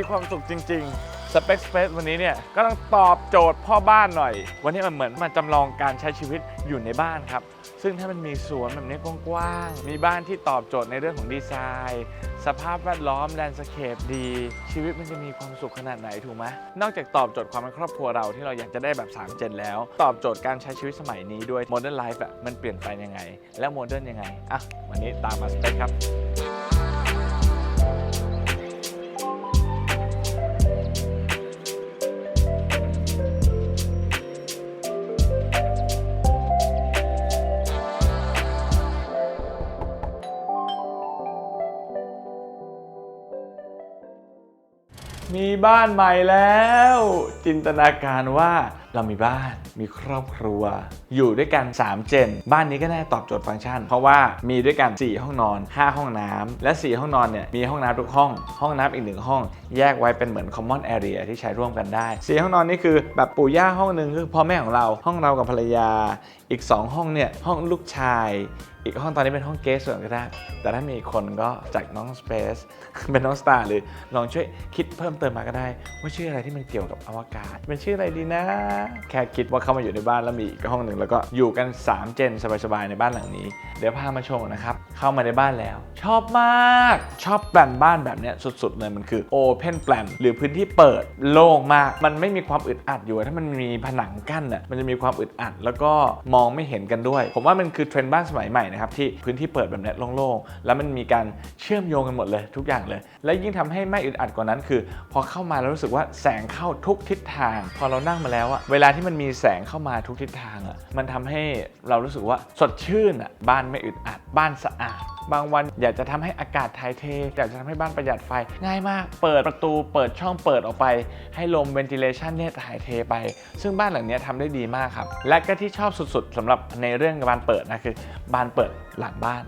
มีความสุขจริงๆ Space Space วันนี้เนี่ยก็ต้องตอบโจทย์พ่อบ้านหน่อย วันนี้มันเหมือนมาจำลองการใช้ชีวิตอยู่ในบ้านครับ ซึ่งถ้ามันมีสวนแบบนี้กว้างๆมีบ้านที่ตอบโจทย์ในเรื่องของดีไซน์ สภาพแวดล้อมแลนด์สเคปดี ชีวิตมันจะมีความสุขขนาดไหนถูกไหมนอกจากตอบโจทย์ความเป็นครอบครัวเราที่เราอยากจะได้แบบ3เจนแล้ว ตอบโจทย์การใช้ชีวิตสมัยนี้ด้วยโมเดิร์นไลฟ์อะมันเปลี่ยนไปยังไง และโมเดิร์นยังไงอะวันนี้ตามมาสเปคครับ บ้านใหม่แล้ว จินตนาการว่าเรามีบ้านมีครอบครัว อยู่ด้วยกัน 3 เจน บ้านนี้ก็น่าตอบโจทย์ฟังก์ชัน เพราะว่ามีด้วยกัน 4 ห้องนอน 5 ห้องน้ำและ 4 ห้องนอนเนี่ยมีห้องน้ำทุกห้อง ห้องน้ำอีกหนึ่งห้อง แยกไว้เป็นเหมือน common area ที่ใช้ร่วมกันได้ 4 ห้องนอนนี่คือแบบปู่ย่าห้องหนึ่งคือพ่อแม่ของเรา ห้องเรากับภรรยา อีก 2 ห้องเนี่ยห้องลูกชาย อีกห้องตอนนี้เป็นห้องเกสส่วนก็ได้ แต่ถ้ามีอีกคนก็จากน้องสเปซเป็นน้องสตาร์หรือลองช่วยคิดเพิ่มเติมมาก็ได้ ว่าชื่ออะไรที่มันเกี่ยวกับอวกาศเป็นชื่ออะไรดีนะ แค่คิดว่าเข้ามาอยู่ในบ้านแล้วมีอีกห้องหนึ่งแล้วก็อยู่กัน 3 เจนสบายๆในบ้านหลังนี้ เดี๋ยวพามาชมนะครับ เข้ามาในบ้านแล้ว ชอบมาก ชอบแปลนบ้านแบบนี้สุดๆเลยมันคือ Open Plan หรือพื้นที่เปิดโล่งมาก มันไม่มีความอึดอัดอยู่ ถ้ามันมีผนังกั้นอะมันจะมีความอึดอัด แล้วก็มองไม่เห็นกันด้วย ผมว่ามันคือเทรนด์บ้านสมัยใหม่นะครับที่พื้นที่เปิดแบบนี้โล่งๆ แล้วมันมีการเชื่อมโยงกันหมดเลยทุกอย่างเลย และยิ่งทำให้ไม่อึดอัดกว่านั้นคือ พอเข้ามาแล้วรู้สึกว่าแสงเข้าทุกทิศทาง พอเรานั่งมาแล้วอะเวลาที่มันมีแสงเข้ามาทุกทิศทางอะมันทำให้เรารู้สึกว่าสดชื่นอะบ้านไม่อึดอัดบ้านสะอาด บางวันอยากจะทำให้อากาศถ่ายเท อยากจะทำให้บ้านประหยัดไฟ ง่ายมาก เปิดประตูเปิดช่องเปิดออกไป ให้ลมเวนติเลชันเนี่ยถ่ายเทไป ซึ่งบ้านหลังนี้ยทำได้ดีมากครับ และก็ที่ชอบสุดๆสำหรับในเรื่องบานเปิดนะคือบานเปิดหลังบ้าน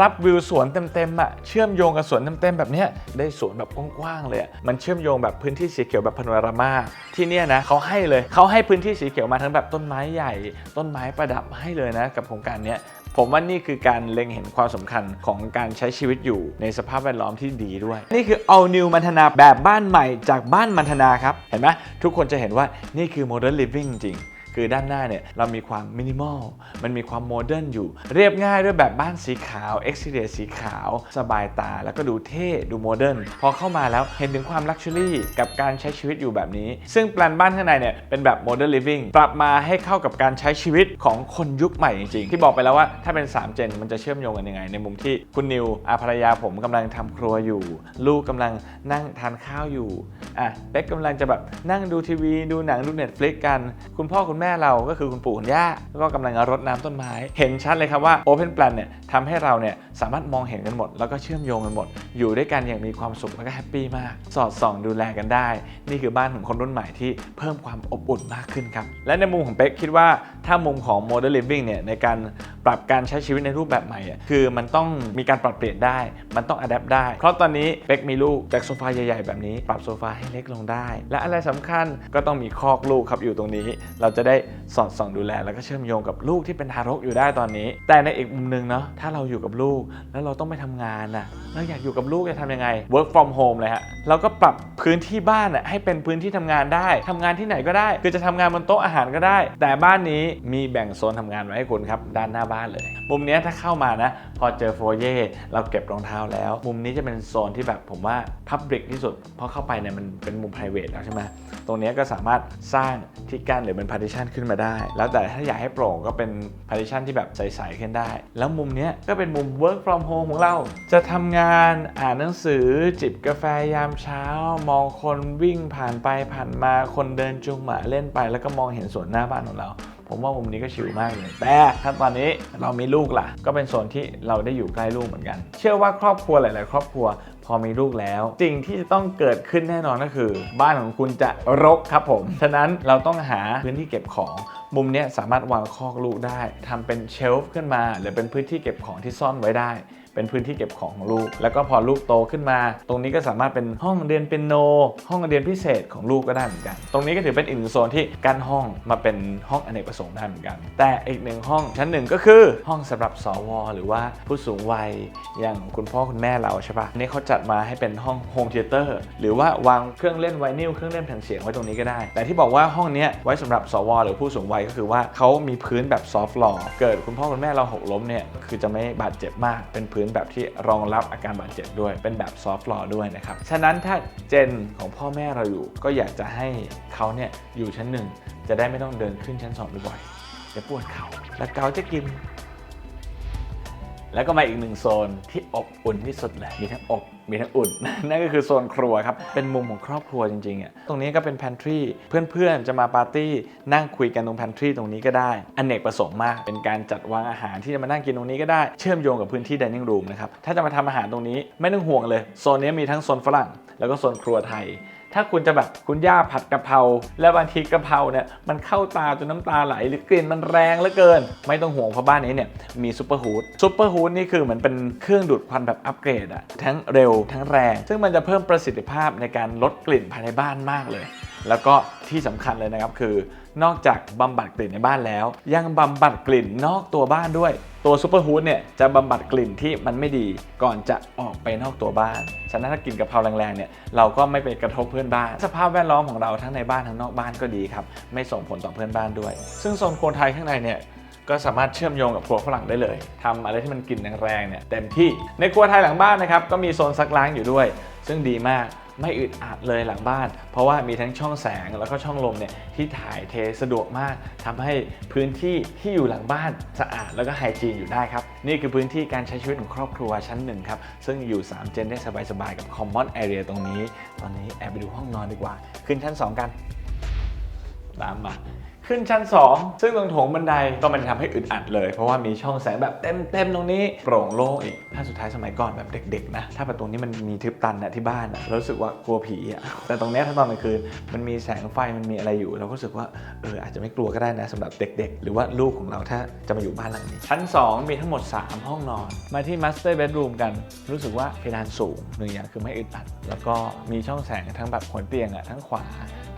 รับวิวสวนเต็มๆอะเชื่อมโยงกับสวนเต็มๆแบบเนี้ยได้สวนแบบกว้างๆเลยมันเชื่อมโยงแบบพื้นที่สีเขียวแบบพานรามาที่เนี่ยนะเขาให้เลยเขาให้พื้นที่สีเขียวมาทั้งแบบต้นไม้ใหญ่ ต้นไม้ประดับให้เลยนะ กับโครงการเนี้ย ผมว่านี่คือการเล็งเห็นความสำคัญของการใช้ชีวิตอยู่ในสภาพแวดล้อมที่ดีด้วย นี่คือ all new มันธนาแบบบ้านใหม่จากบ้านมันธนาครับ เห็นไหมทุกคนจะเห็นว่านี่คือ modern living จริง คือด้านหน้าเนี่ยเรามีความมินิมอล มันมีความโมเดิร์นอยู่ เรียบง่ายด้วยแบบบ้านสีขาว e x t e r i o r สีขาว สบายตา แล้วก็ดูเท่ดูโมเดิร์นพอเข้ามาแล้วเห็นถึงความลักชัวรี่กับการใช้ชีวิตอยู่แบบนี้ ซึ่งแปลนบ้านข้างในเนี่ยเป็นแบบโมเดิร์นลิฟวิ่งปรับมาให้เข้ากับการใช้ชีวิตของคนยุคใหม่จริงๆ ที่บอกไปแล้วว่าถ้าเป็น 3 เจนมันจะเชื่อมโยงกันยังไง ในมุมที่คุณนิวอาภรรยาผมกำลังทำครัวอยู่ ลูกกำลังนั่งทานข้าวอยู่อะเป๊กกำลังจะแบบนั่งดูทีวี ดูหนังดู Netflix กัน คุณพ่อคุณแม่เราก็คือคุณปู่คุณย่าก็กำลังรดน้ำต้นไม้ เห็นชัดเลยครับว่า Open Plan เนี่ยทำให้เราเนี่ยสามารถมองเห็นกันหมด แล้วก็เชื่อมโยงกันหมด อยู่ด้วยกันอย่างมีความสุขแล้วก็แฮปปี้มาก สอดส่องดูแลกันได้ นี่คือบ้านของคนรุ่นใหม่ที่เพิ่มความอบอุ่นมากขึ้นครับ และในมุมของเป๊กคิดว่าถ้ามุมของ Modern Living เนี่ยในการปรับการใช้ชีวิตในรูปแบบใหม่อะคือมันต้องมีการปรับเปลี่ยนได้ มันต้องอัดแอปได้ เพราะตอนนี้เป๊กมีลูกจากโซฟาใหญ่ๆแบบนี้ ปรับโซฟาให้เล็กลงได้ และอะไรสำคัญก็ต้องมีคอกลูกครับอยู่ตรงนี้ เราจะได้สอดส่องดูแล แล้วก็เชื่อมโยงกับลูกที่เป็นทารกอยู่ได้ตอนนี้ แต่ในอีกมุมหนึงเนาะถ้าเราอยู่กับลูกแล้วเราต้องไปทำงานนะเราอยากอยู่กับลูกจะทำยังไง work from home เลยฮะเราก็ปรับ พื้นที่บ้านอะให้เป็นพื้นที่ทำงานได้ทำงานที่ไหนก็ได้ คือจะทำงานบนโต๊ะอาหารก็ได้ แต่บ้านนี้มีแบ่งโซนทำงานไว้ให้คุณครับด้านหน้าบ้านเลย มุมนี้ถ้าเข้ามานะ พอเจอโฟเย่เราเก็บรองเท้าแล้ว มุมนี้จะเป็นโซนที่แบบผมว่า Public ที่สุดเพราะเข้าไปเนี่ยมันเป็นมุม p r i v a t แล้วใช่ไหมตรงนี้ก็สามารถสร้างที่กั้นหรือเป็น partition ขึ้นมาได้ แล้วแต่ถ้าอยากให้โปร่งก็เป็น partition ที่แบบใสๆขึ้นได้ แล้วมุมนี้ก็เป็นมุม work from home ของเรา จะทำงานอ่านหนังสือจิบกาแฟยามเช้ามององคนวิ่งผ่านไปผ่านมาคนเดินจูงหมาเล่นไป แล้วก็มองเห็นสวนหน้าบ้านของเรา ผมว่ามุมนี้ก็ชิลมากเลยแต่ถ้าตอนนี้เรามีลูกล่ะ ก็เป็นโซนที่เราได้อยู่ใกล้ลูกเหมือนกัน เชื่อว่าครอบครัวหลาย ๆ ครอบครัว พอมีลูกแล้วสิ่งที่จะต้องเกิดขึ้นแน่นอนก็คือ บ้านของคุณจะรกครับผมฉะนั้นเราต้องหาพื้นที่เก็บของมุมนี้สามารถวางคอกลูกได้ทำเป็นเชลฟ์ขึ้นมา หรือเป็นพื้นที่เก็บของที่ซ่อนไว้ได้ เป็นพื้นที่เก็บของของลูก แล้วก็พอลูกโตขึ้นมา ตรงนี้ก็สามารถเป็นห้องเรียนเปียโน ห้องเรียนพิเศษของลูกก็ได้เหมือนกัน ตรงนี้ก็ถือเป็นอีกหนึ่งโซนที่กั้นห้องมาเป็นห้องอเนกประสงค์ได้เหมือนกัน แต่อีกหนึ่งห้องชั้นหนึ่งก็คือห้องสำหรับสว หรือว่าผู้สูงวัยอย่างคุณพ่อคุณแม่เราใช่ปะนี่เขาจัดมาให้เป็นห้องโฮมเทเตอร์หรือว่าวางเครื่องเล่นไวนิลเครื่องเล่นแผ่นเสียงไว้ตรงนี้ก็ได้ แต่ที่บอกว่าห้องนี้ไว้สำหรับสว หรือผู้สูงวัยก็คือว่าเขามีพื้นแบบซอฟต์ลอเกิดคุณพ่อคุณแม่เราหกล้มเนี่ยคือจะไม่บาดเจ็บมากเป็นพื้นแบบที่รองรับอาการบาดเจ็บด้วย เป็นแบบซอฟต์ลอด้วยนะครับ ฉะนั้นถ้าเจนของพ่อแม่เราอยู่ ก็อยากจะให้เขาเนี่ยอยู่ชั้นหนึ่งจะได้ไม่ต้องเดินขึ้นชั้นสองบ่อยๆจะปวดเขาแล้วเกาจะกิน แล้วก็มาอีกหนึ่งโซนที่อบอุ่นที่สุดเลยมีทั้งอบ มีทั้งอุ่น นั่นก็คือโซนครัวครับ เป็นมุมของครอบครัวจริงๆอะตรงนี้ก็เป็น pantry เพื่อนๆ จะมาปาร์ตี้นั่งคุยกันตรง pantry ตรงนี้ก็ได้อนเนกประสงค์มาก เป็นการจัดวางอาหารที่จะมานั่งกินตรงนี้ก็ได้ เชื่อมโยงกับพื้นที่ dining room นะครับ ถ้าจะมาทำอาหารตรงนี้ไม่ต้องห่วงเลย โซนนี้มีทั้งโซนฝรั่ง แล้วก็โซนครัวไทย ถ้าคุณจะแบบคุณย่าผัดกะเพราแล้วบางทีกะเพราเนี่ยมันเข้าตาจนน้ำตาไหลหรือกลิ่นมันแรงเหลือเกิน ไม่ต้องห่วงเพราะบ้านนี้เนี่ยมีซูเปอร์ฮูดซูเปอร์ฮูดนี่คือเหมือนเป็นเครื่องดูดควันแบบอัปเกรดอะทั้งเร็วทั้งแรง ซึ่งมันจะเพิ่มประสิทธิภาพในการลดกลิ่นภายในบ้านมากเลย แล้วก็ที่สำคัญเลยนะครับคือนอกจากบำบัดกลิ่นในบ้านแล้ว ยังบำบัดกลิ่นนอกตัวบ้านด้วย ตัวซูเปอร์ฮูดเนี่ยจะบำบัดกลิ่นที่มันไม่ดีก่อนจะออกไปนอกตัวบ้าน ฉะนั้นถ้ากลิ่นกะเพราแรงๆเนี่ยเราก็ไม่ไปกระทบเพื่อนบ้าน สภาพแวดล้อมของเราทั้งในบ้านทั้งนอกบ้านก็ดีครับไม่ส่งผลต่อเพื่อนบ้านด้วย ซึ่งโซนโคนไทยข้างในเนี่ยก็สามารถเชื่อมโยงกับครัวฝรั่งได้เลยทำอะไรที่มันกลิ่นแรงๆเนี่ยเต็มที่ในครัวไทยหลังบ้านนะครับก็มีโซนซักล้างอยู่ด้วย ซึ่งดีมาก ไม่อึดอัดเลยหลังบ้าน เพราะว่ามีทั้งช่องแสงแล้วก็ช่องลมเนี่ยที่ถ่ายเทสะดวกมากทำให้พื้นที่ที่อยู่หลังบ้านสะอาดแล้วก็ไฮจีนอยู่ได้ครับ นี่คือพื้นที่การใช้ชีวิตของครอบครัวชั้นหนึ่งครับ ซึ่งอยู่ 3 เจนได้สบายๆกับคอมมอนแอเรียตรงนี้ ตอนนี้แอบไปดูห้องนอนดีกว่า ขึ้นชั้น 2 กัน ตามมา ขึ้นชั้น 2 ซึ่งตรงโถงบันไดก็มันทำให้อึดอัดเลย เพราะว่ามีช่องแสงแบบเต็มๆตรงนี้โปร่งโล่งอีก ถ้าสุดท้ายสมัยก่อนแบบเด็กๆนะ ถ้าประตูนี้มันมีทึบตันอะที่บ้านอะรู้สึกว่ากลัวผีอะแต่ตรงเนี้ยถ้าตอนกลางคืนมันมีแสงไฟมันมีอะไรอยู่ เราก็รู้สึกว่าเอออาจจะไม่กลัวก็ได้นะสำหรับเด็ก ๆ หรือว่าลูกของเราถ้าจะมาอยู่บ้านหลังนี้ ชั้น 2 มีทั้งหมด 3 ห้องนอน มาที่ Master Bedroom กัน รู้สึกว่าเพดานสูงหนึ่งอย่างคือไม่อึดอัด แล้วก็มีช่องแสงทั้งแบบหัวเตียงอะทั้งขวา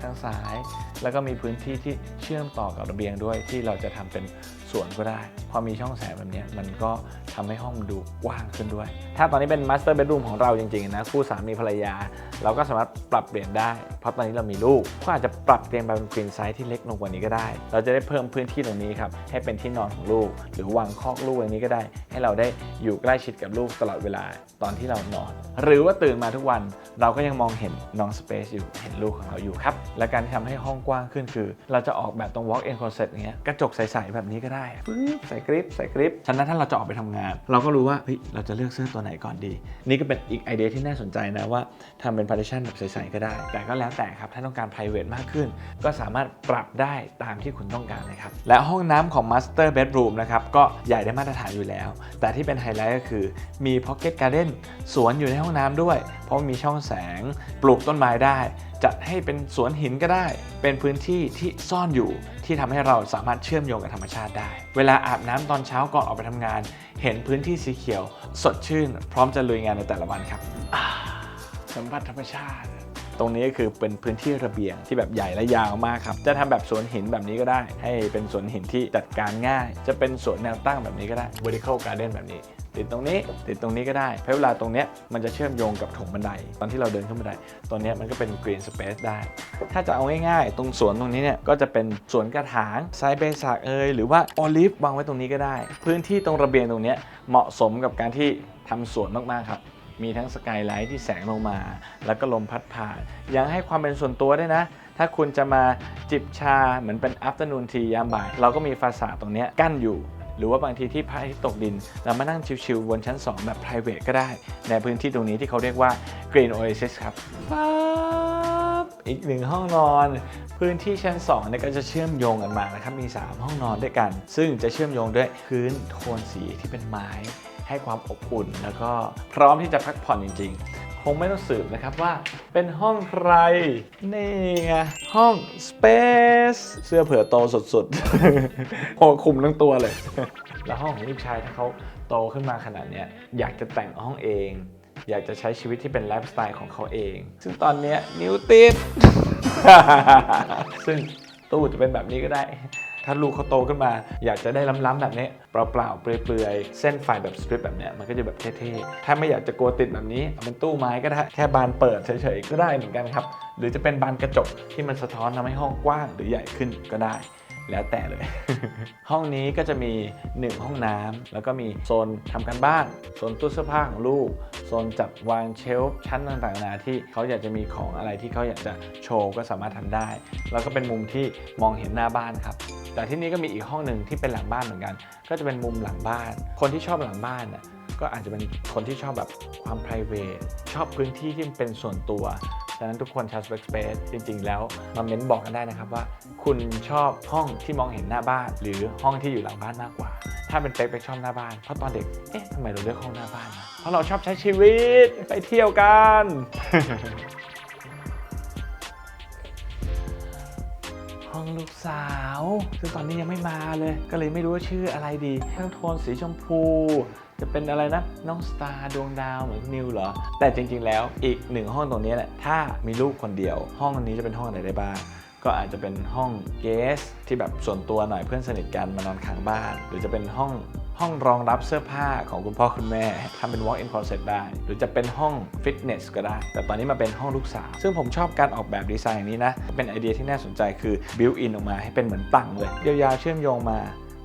ทางซ้าย แล้วก็มีพื้นที่ที่เชื่อื่อมต่อกับระเบียงด้วยที่เราจะทำเป็นสวนก็ได้ พอมีช่องแสงแบบนี้มันก็ทำให้ห้องดูกว้างขึ้นด้วย ถ้าตอนนี้เป็นมาสเตอร์เบดรูมของเราจริงๆนะคู่สามีภรรยา เราก็สามารถปรับเปลี่ยนได้ เพราะตอนนี้เรามีลูกก็อาจจะปรับเตียงไปเป็นควีนไซส์ที่เล็กลงกว่านี้ก็ได้ เราจะได้เพิ่มพื้นที่ตรงนี้ครับให้เป็นที่นอนของลูก หรือวางคอกลูกอย่างนี้ก็ได้ ให้เราได้อยู่ใกล้ชิดกับลูกตลอดเวลาตอนที่เรานอน หรือว่าตื่นมาทุกวันเราก็ยังมองเห็นน้องสเปซอยู่เห็นลูกของเราอยู่ครับและการที่ทำให้ห้องกว้างขึ้นคือ เราจะออกแบบตรง walk in closet เงี้ยกระจกใสๆแบบนี้ก็ได้ปึ๊บใส่กริปใส่กริปฉะนั้นถ้าเราจะออกไปทำงาน เราก็รู้ว่าเฮ้ยเราจะเลือกเสื้อตัวไหนก่อนดี นี่ก็เป็นอีกไอเดียที่น่าสนใจนะว่าทำเป็น partition แบบใสๆก็ได้ แต่ก็แล้วแต่ครับถ้าต้องการ private มากขึ้น ก็สามารถปรับได้ตามที่คุณต้องการนะครับและห้องน้ำของ master bedroom นะครับก็ใหญ่ได้มาตรฐานอยู่แล้ว แต่ที่เป็นไฮไลท์ก็คือมี pocket garden สวนอยู่ในห้องน้ำด้วย เพราะมีช่องแสงปลูกต้นไม้ได้ จัดให้เป็นสวนหินก็ได้ เป็นพื้นที่ที่ซ่อนอยู่ที่ทำให้เราสามารถเชื่อมโยงกับธรรมชาติได้ เวลาอาบน้ำตอนเช้าก่อนออกไปทำงาน เห็นพื้นที่สีเขียว สดชื่น พร้อมจะลุยงานในแต่ละวันครับสัมผัสธรรมชาติ ตรงนี้ก็คือเป็นพื้นที่ระเบียงที่แบบใหญ่และยาวมากครับ จะทำแบบสวนหินแบบนี้ก็ได้ ให้เป็นสวนหินที่จัดการง่าย จะเป็นสวนแนวตั้งแบบนี้ก็ได้ vertical garden แบบนี้ ติดตรงนี้ติดตรงนี้ก็ได้เพราะเวลาตรงเนี้ยมันจะเชื่อมโยงกับถงบันได ตอนที่เราเดินขึ้นบันไดตรงเนี้ยมันก็เป็น green space ได้ ถ้าจะเอาง่ายๆ ตรงสวนตรงนี้เนี่ยก็จะเป็นสวนกระถางไซเบสักเอยหรือว่าโอลิฟวางไว้ตรงนี้ก็ได้ พื้นที่ตรงระเบียงตรงเนี้ยเหมาะสมกับการที่ทำสวนมากๆครับ มีทั้งสกายไลท์ที่แสงลงมา แล้วก็ลมพัดผ่าน ยังให้ความเป็นส่วนตัวด้วยนะ ถ้าคุณจะมาจิบชาเหมือนเป็น afternoon tea ยามบ่าย เราก็มีฟาสาตรงนี้กั้นอยู่หรือว่าบางทีที่พระอาทิตย์ตกดิน เรามานั่งชิลๆบนชั้น 2 แบบ private ก็ได้ ในพื้นที่ตรงนี้ที่เขาเรียกว่า green oasis ครับปั๊บอีกหนึ่งห้องนอน พื้นที่ชั้น2เนี่ยก็จะเชื่อมโยงกันมานะครับ มี 3 ห้องนอนด้วยกัน ซึ่งจะเชื่อมโยงด้วยพื้นโทนสีที่เป็นไม้ ให้ความอบอุ่น แล้วก็พร้อมที่จะพักผ่อนจริง ๆ คงไม่ต้องสืบนะครับว่าเป็นห้องใคร นี่ไง ห้อง Space เสื้อเผื่อโตสุดๆโหคุมทั้งตัวเลย แล้วห้องของลูกชายถ้าเขาโตขึ้นมาขนาดเนี้ยอยากจะแต่งห้องเอง อยากจะใช้ชีวิตที่เป็นไลฟ์สไตล์ของเขาเอง ซึ่งตอนเนี้ยนิ้วติด ซึ่งตู้จะเป็นแบบนี้ก็ได้ ถ้าลูกเขาโตขึ้นมา อยากจะได้ล้ำๆแบบนี้เปล่าๆเปลือยๆเส้นไฟแบบสตริปแบบเนี้ยมันก็จะแบบเท่ๆถ้าไม่อยากจะกลัวติดแบบนี้เอาเป็นตู้ไม้ก็ได้แค่บานเปิดเฉยๆก็ได้เหมือนกันครับหรือจะเป็นบานกระจกที่มันสะท้อนทำให้ห้องกว้างหรือใหญ่ขึ้นก็ได้ แล้วแต่เลย ห้องนี้ก็จะมี 1 ห้องน้ำแล้วก็มีโซนทำกันบ้าน โซนตู้เสื้อผ้าของลูก โซนจัดวางเชลฟ์ชั้นต่างๆนานาที่เขาอยากจะมีของอะไรที่เขาอยากจะโชว์ก็สามารถทำได้ แล้วก็เป็นมุมที่มองเห็นหน้าบ้านครับ แต่ที่นี่ก็มีอีกห้องหนึ่งที่เป็นหลังบ้านเหมือนกัน ก็จะเป็นมุมหลังบ้าน คนที่ชอบหลังบ้านน่ะ ก็อาจจะเป็นคนที่ชอบแบบความ p r i v a t ชอบพื้นที่ที่มันเป็นส่วนตัวดังนั้นทุกคนชาว Space Space จริง ๆ แล้วมาเม้นบอกกันได้นะครับว่า คุณชอบห้องที่มองเห็นหน้าบ้าน หรือห้องที่อยู่หลังบ้านมากกว่า ถ้าเป็นเป๊กเป๊กชอบหน้าบ้าน เพราะตอนเด็ก เอ๊ะทำไมเราเลือกห้องหน้าบ้านนะเพราะเราชอบใช้ชีวิตไปเที่ยวกัน ของลูกสาว ซึ่งตอนนี้ยังไม่มาเลย ก็เลยไม่รู้ว่าชื่ออะไรดีทั้งโทนสีชมพู จะเป็นอะไรนะ น้องสตาร์ดวงดาวเหมือนนิวเหรอ แต่จริงๆแล้วอีกหนึ่งห้องตรงนี้แหละ ถ้ามีลูกคนเดียว ห้องนี้จะเป็นห้องอะไรได้บ้างก็อาจจะเป็นห้องเกสที่แบบส่วนตัวหน่อยเพื่อนสนิทกันมานอนค้างบ้าน หรือจะเป็นห้อง ห้องรองรับเสื้อผ้าของคุณพ่อคุณแม่ทำเป็น walk in closet ได้ หรือจะเป็นห้องฟิตเนสก็ได้ แต่ตอนนี้มาเป็นห้องลูกสาว ซึ่งผมชอบการออกแบบดีไซน์อย่างนี้นะ เป็นไอเดียที่น่าสนใจคือ built in ออกมาให้เป็นเหมือนตั้งเลยยาวๆเชื่อมโยงมา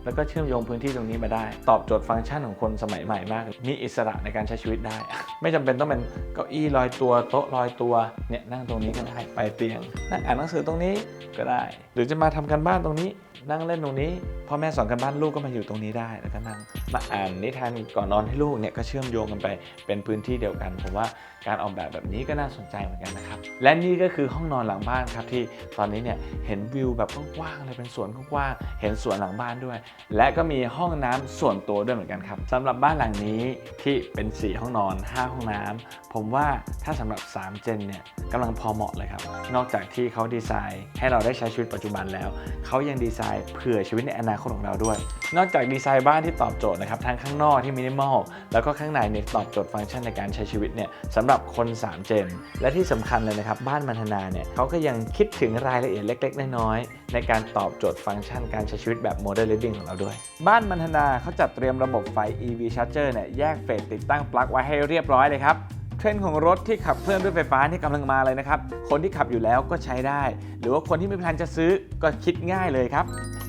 แล้วก็เชื่อมโยงพื้นที่ตรงนี้มาได้ ตอบโจทย์ฟังก์ชันของคนสมัยใหม่มาก มีอิสระในการใช้ชีวิตได้ ไม่จำเป็นต้องเป็นเก้าอี้ลอยตัวโต๊ะลอยตัวเนี่ยนั่งตรงนี้ก็ได้ไปเตียงนั่งอ่านหนังสือตรงนี้ก็ได้ หรือจะมาทำกันบ้านตรงนี้นั่งเล่นตรงนี้พ่อแม่สอนกันบ้านลูกก็มาอยู่ตรงนี้ได้แล้วก็นั่งมาอ่านนิทานก่อนนอนให้ลูกเนี่ยก็เชื่อมโยงกันไปเป็นพื้นที่เดียวกัน ผมว่าการออกแบบแบบนี้ก็น่าสนใจเหมือนกันนะครับ และนี่ก็คือห้องนอนหลังบ้านครับที่ตอนนี้เนี่ยเห็นวิวแบบกว้างๆเลยเป็นสวนกว้างๆเห็นสวนหลังบ้านด้วย และก็มีห้องน้ำส่วนตัวด้วยเหมือนกันครับสำหรับบ้านหลังนี้ที่เป็น 4 ห้องนอน 5 ห้องน้ำผมว่าถ้าสำหรับ 3 เจนเนี่ยกำลังพอเหมาะเลยครับนอกจากที่เขาดีไซน์ให้เราได้ใช้ชีวิตปัจจุบันแล้วเขายังดีไซน์เผื่อชีวิตในอนาคตของเราด้วย นอกจากดีไซน์บ้านที่ตอบโจทย์นะครับทั้งข้างนอกที่มินิมอลแล้วก็ข้างในเนี่ยตอบโจทย์ฟังก์ชันในการใช้ชีวิตเนี่ยสำหรับคน 3 เจน และที่สำคัญเลยนะครับบ้านมันธนาเนี่ยเขาก็ยังคิดถึงรายละเอียดเล็ก ๆ น้อยๆในการตอบโจทย์ฟังก์ชันการใช้ชีวิตแบบ Modern Living ของเราด้วย บ้านมันธนาเขาจัดเตรียมระบบไฟ EV Charger เนี่ยแยกเฟสติดตั้งปลั๊กไว้ให้เรียบร้อยเลยครับ ทรนด์ของรถที่ขับเคลื่อนด้วยไฟฟ้านี่กำลังมาเลยนะครับ คนที่ขับอยู่แล้วก็ใช้ได้ หรือว่าคนที่ไม่แพลนจะซื้อก็คิดง่ายเลยครับ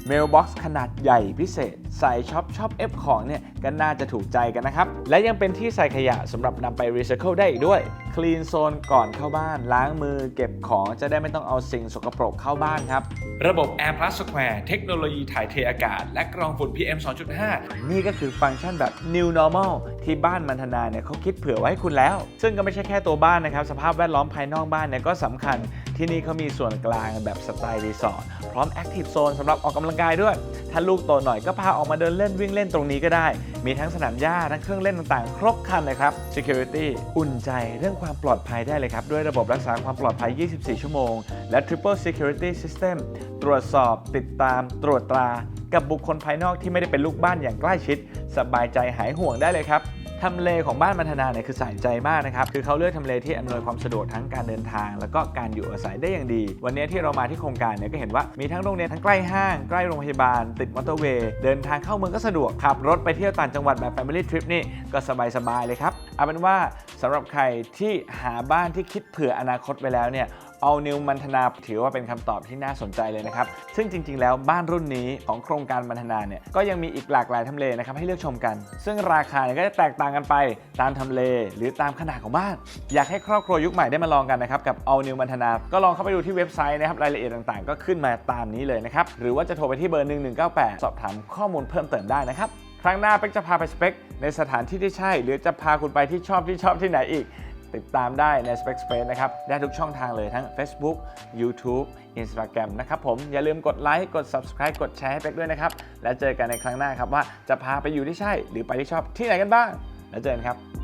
Mailbox ขนาดใหญ่พิเศษ ใส่ช็อปช็อปเอฟของเนี่ยก็น่าจะถูกใจกันนะครับ และยังเป็นที่ใส่ขยะสำหรับนำไปรีไซเคิลได้อีกด้วย คลีนโซนก่อนเข้าบ้าน ล้างมือเก็บของจะได้ไม่ต้องเอาสิ่งสกปรกเข้าบ้านครับ ระบบ Air Plus Square เทคโนโลยีถ่ายเทอากาศ และกรองฝุ่น PM 2.5 นี่ก็คือฟังก์ชันแบบ New Normal ที่บ้านมันธนาเนี่ยเขาคิดเผื่อไว้ให้คุณแล้ว ซึ่งก็ไม่ใช่แค่ตัวบ้านนะครับสภาพแวดล้อมภายนอกบ้านเนี่ยก็สำคัญ ที่นี่เขามีส่วนกลางแบบสไตล์รีสอร์ทพร้อม Active Zone สำหรับออกกำลังกายด้วย ถ้าลูกโตหน่อยก็พาออกมาเดินเล่นวิ่งเล่นตรงนี้ก็ได้ มีทั้งสนามหญ้าทั้งเครื่องเล่นต่างๆ ครบครันเลยครับ Security อุ่นใจเรื่องความปลอดภัยได้เลยครับ ด้วยระบบรักษาความปลอดภัย 24 ชั่วโมง และ Triple Security System ตรวจสอบติดตาม ตรวจตรา กับบุคคลภายนอกที่ไม่ได้เป็นลูกบ้านอย่างใกล้ชิด สบายใจหายห่วงได้เลยครับ ทำเลของบ้านมันธนาเนี่ยคือใส่ใจมากนะครับคือเขาเลือกทำเลที่อำนวยความสะดวกทั้งการเดินทาง แล้วก็การอยู่อาศัยได้อย่างดี วันนี้ที่เรามาที่โครงการเนี่ยก็เห็นว่ามีทั้งโรงเรียนทั้งใกล้ห้างใกล้โรงพยาบาล ติดมอเตอร์เวย์เดินทางเข้าเมืองก็สะดวกขับรถไปเที่ยวต่างจังหวัดแบบ Family Trip นี่ก็สบายๆเลยครับเอาเป็นว่าสำหรับใครที่หาบ้านที่คิดเผื่ออนาคตไว้แล้วเนี่ย เอานิวมันธนาถือว่าเป็นคำตอบที่น่าสนใจเลยนะครับ ซึ่งจริง ๆ แล้วบ้านรุ่นนี้ของโครงการมันธนาเนี่ยก็ยังมีอีกหลากหลายทำเลนะครับให้เลือกชมกัน ซึ่งราคาเนี่ยก็จะแตกต่างกันไปตามทำเล หรือตามขนาดของบ้าน อยากให้ครอบครัวยุคใหม่ได้มาลองกันนะครับกับ All New มันธนา ก็ลองเข้าไปดูที่เว็บไซต์นะครับรายละเอียดต่างๆ ก็ขึ้นมาตามนี้เลยนะครับหรือว่าจะโทรไปที่เบอร์ 1198 สอบถามข้อมูลเพิ่มเติมได้นะครับครั้งหน้าเป็กจะพาไปสเปคในสถานที่ที่ใช่ หรือจะพาคุณไปที่ชอบที่ชอบที่ไหนอีก ติดตามได้ใน Spec Space นะครับ ได้ทุกช่องทางเลยทั้ง Facebook YouTube Instagram นะครับผม อย่าลืมกดไลค์กด Subscribe กดแชร์ให้เป็กด้วยนะครับ แล้วเจอกันในครั้งหน้าครับว่าจะพาไปอยู่ที่ใช่หรือไปที่ชอบที่ไหนกันบ้าง แล้วเจอกันครับ